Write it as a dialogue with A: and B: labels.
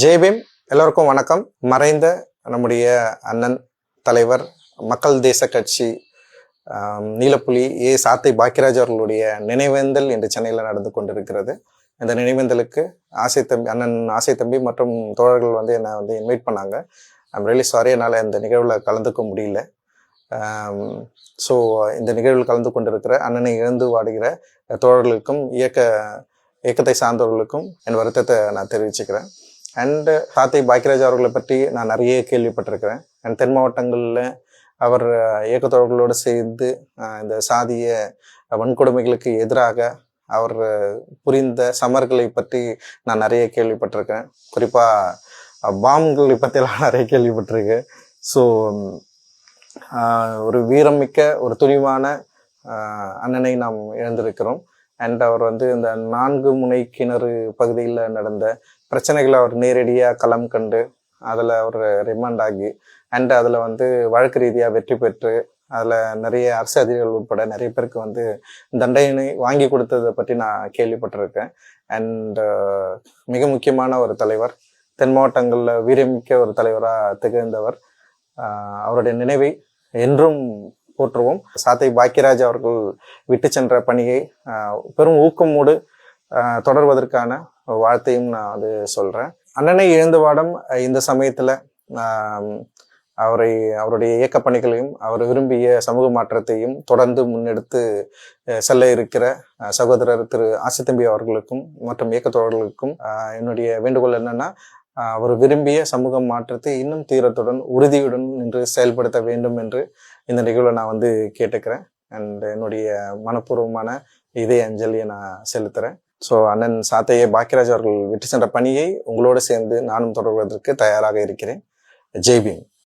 A: ஜெய்பீம் எல்லோருக்கும் வணக்கம். மறைந்த நம்முடைய அண்ணன் தலைவர் மக்கள் தேச கட்சி நீலப்புலி ஏ. சாத்தை பாக்கியராஜ் அவர்களுடைய நினைவேந்தல் இன்று சென்னையில் நடந்து கொண்டிருக்கிறது. இந்த நினைவேந்தலுக்கு ஆசை தம்பி அண்ணன் ஆசை தம்பி மற்றும் தோழர்கள் வந்து என்னை வந்து இன்வைட் பண்ணாங்க. ஐம் ரியலி சாரி என்னால் இந்த நிகழ்வில் கலந்துக்க முடியல. ஸோ இந்த நிகழ்வில் கலந்து கொண்டிருக்கிற அண்ணனை இழந்து வாடுகிற தோழர்களுக்கும் இயக்க இயக்கத்தை சார்ந்தவர்களுக்கும் என் வருத்தத்தை நான் தெரிவிச்சுக்கிறேன். அண்டு தாத்தை பாக்கியராஜ் அவர்களை பற்றி நான் நிறைய கேள்விப்பட்டிருக்கிறேன். அண்ட் தென் மாவட்டங்களில் அவர் uh, இயக்கத்தோழர்களோடு சேர்ந்து uh, இந்த சாதிய வன்கொடுமைகளுக்கு எதிராக அவர் uh, புரிந்த சமர்களை பற்றி நான் நிறைய கேள்விப்பட்டிருக்கேன் குறிப்பாக பாம்களை பற்றியெல்லாம் நிறைய கேள்விப்பட்டிருக்கேன். ஸோ ஒரு வீரமிக்க ஒரு துணிவான அண்ணனை நாம் இழந்திருக்கிறோம். அண்ட் அவர் வந்து இந்த நான்கு முனை கிணறு பகுதியில் நடந்த பிரச்சனைகளை அவர் நேரடியாக களம் கண்டு அதில் அவர் ரிமாண்ட் ஆகி அண்ட் அதில் வந்து வழக்கு ரீதியாக வெற்றி பெற்று அதில் நிறைய அரசு அதிகாரிகள் உட்பட நிறைய பேருக்கு வந்து தண்டனை வாங்கி கொடுத்ததை பற்றி நான் கேள்விப்பட்டிருக்கேன். அண்ட் uh, மிக முக்கியமான ஒரு தலைவர் தென் மாவட்டங்களில் வீரமிக்க ஒரு தலைவராக திகழ்ந்தவர் uh, அவருடைய நினைவை என்றும் போற்றுவோம். சாத்தை பாக்கியராஜ் அவர்கள் விட்டு சென்ற பணியை பெரும் ஊக்கமோடு தொடர்வதற்கான வாழ்த்தையும் நான் வந்து சொல்கிறேன் அண்ணனை இழந்த வாடம் இந்த சமயத்தில் அவரை அவருடைய இயக்க பணிகளையும் அவர் விரும்பிய சமூக மாற்றத்தையும் தொடர்ந்து முன்னெடுத்து செல்ல இருக்கிற சகோதரர் திரு ஆசித்தம்பி அவர்களுக்கும் மற்றும் இயக்கத்தோழர்களுக்கும் என்னுடைய வேண்டுகோள் என்னன்னா அவர் விரும்பிய சமூக மாற்றத்தை இன்னும் தீரத்துடன் உறுதியுடன் நின்று செயல்படுத்த வேண்டும் என்று இந்த நிகழ்வை நான் வந்து கேட்டுக்கிறேன். அண்ட் என்னுடைய மனப்பூர்வமான இதய அஞ்சலியை நான் செலுத்துறேன். ஸோ அண்ணன் சாத்தையே பாக்கியராஜ் அவர்கள் விட்டு சென்ற பணியை உங்களோடு சேர்ந்து நானும் தொடர்வதற்கு தயாராக இருக்கிறேன். ஜெய்பீம்